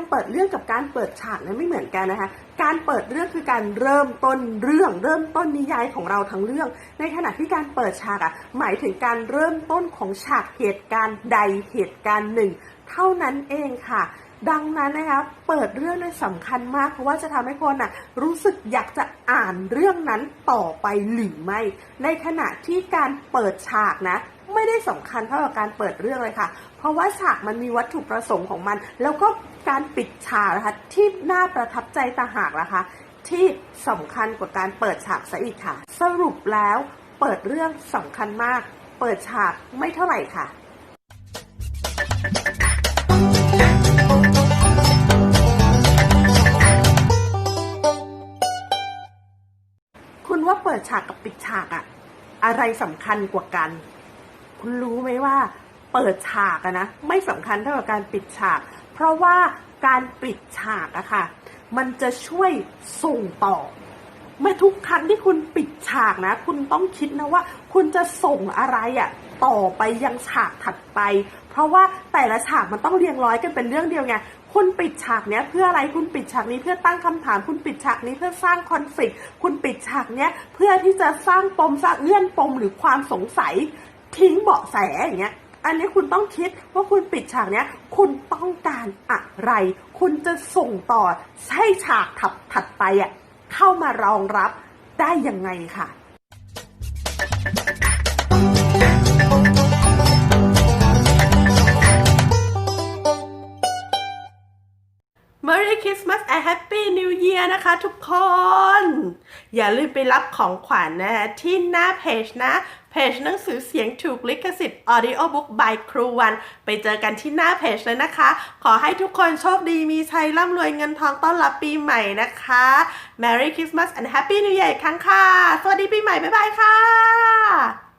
การเปิดเรื่องกับการเปิดฉากนั้นไม่เหมือนกันนะคะ การเปิดเรื่องคือการเริ่มต้นเรื่องเริ่มต้นนิยายของเราทั้งเรื่อง ในขณะที่การเปิดฉากอะหมายถึงการเริ่มต้นของฉากเหตุการณ์ใดเหตุการณ์หนึ่ง เท่านั้นเองค่ะดังนั้นนะคะเปิดเรื่องนั้นสำคัญมาก เพราะว่าจะทำให้คนอะรู้สึกอยากจะอ่านเรื่องนั้นต่อไปหรือไม่ ในขณะที่การเปิดฉากนะ ไม่ได้สำคัญเท่ากับการเปิดเรื่องเลยค่ะ เพราะว่าฉากมันมีวัตถุประสงค์ของมัน แล้วก็ การปิดฉากนะคะที่น่าประทับใจต่างหากนะคะ ที่สำคัญกว่าการเปิดฉากซะอีกค่ะ สรุปแล้วเปิดเรื่องสำคัญมาก เปิดฉากไม่เท่าไหร่ค่ะคุณว่าเปิดฉากกับปิดฉากอะอะไรสำคัญกว่ากัน คุณรู้ไหมว่า เปิดฉากนะไม่สำคัญเท่ากับการปิดฉาก เพราะว่าการปิดฉากอะค่ะ มันจะช่วยส่งต่อเมื่อทุกครั้งที่คุณปิดฉากนะ คุณต้องคิดนะว่า คุณจะส่งอะไรอะต่อไปยังฉากถัดไป เพราะว่าแต่ละฉากมันต้องเรียงร้อยกันเป็นเรื่องเดียวไงคุณปิดฉากเนี้ยเพื่ออะไรคุณปิดฉากนี้เพื่อตั้งคำถาม คุณปิดฉากนี้เพื่อสร้างคอนฟ lict คุณปิดฉากเนี้ยเพื่อที่จะสร้างปมสร้างเงื่อนปมหรือความสงสัย ทิ้งเบาะแสอย่างเงี้ย อันนี้คุณต้องคิดว่าคุณปิดฉากเนี้ย คุณต้องการอะไร คุณจะส่งต่อให้ฉากถัดถัดไปอะเข้ามารองรับได้ยังไงค่ะ Merry Christmas and Happy New Year นะคะทุกคน อย่าลืมไปรับของขวัญนะคะที่หน้าเพจนะเพจหนังสือเสียงถูกลิขสิทธิ์ Audiobook by ครูวัน ไปเจอกันที่หน้าเพจเลยนะคะ ขอให้ทุกคนโชคดีมีชัยร่ำรวยเงินทองต้อนรับปีใหม่นะคะ Merry Christmas and Happy New Year อีกครั้งค่ะ สวัสดีปีใหม่ บ๊ายบายค่ะ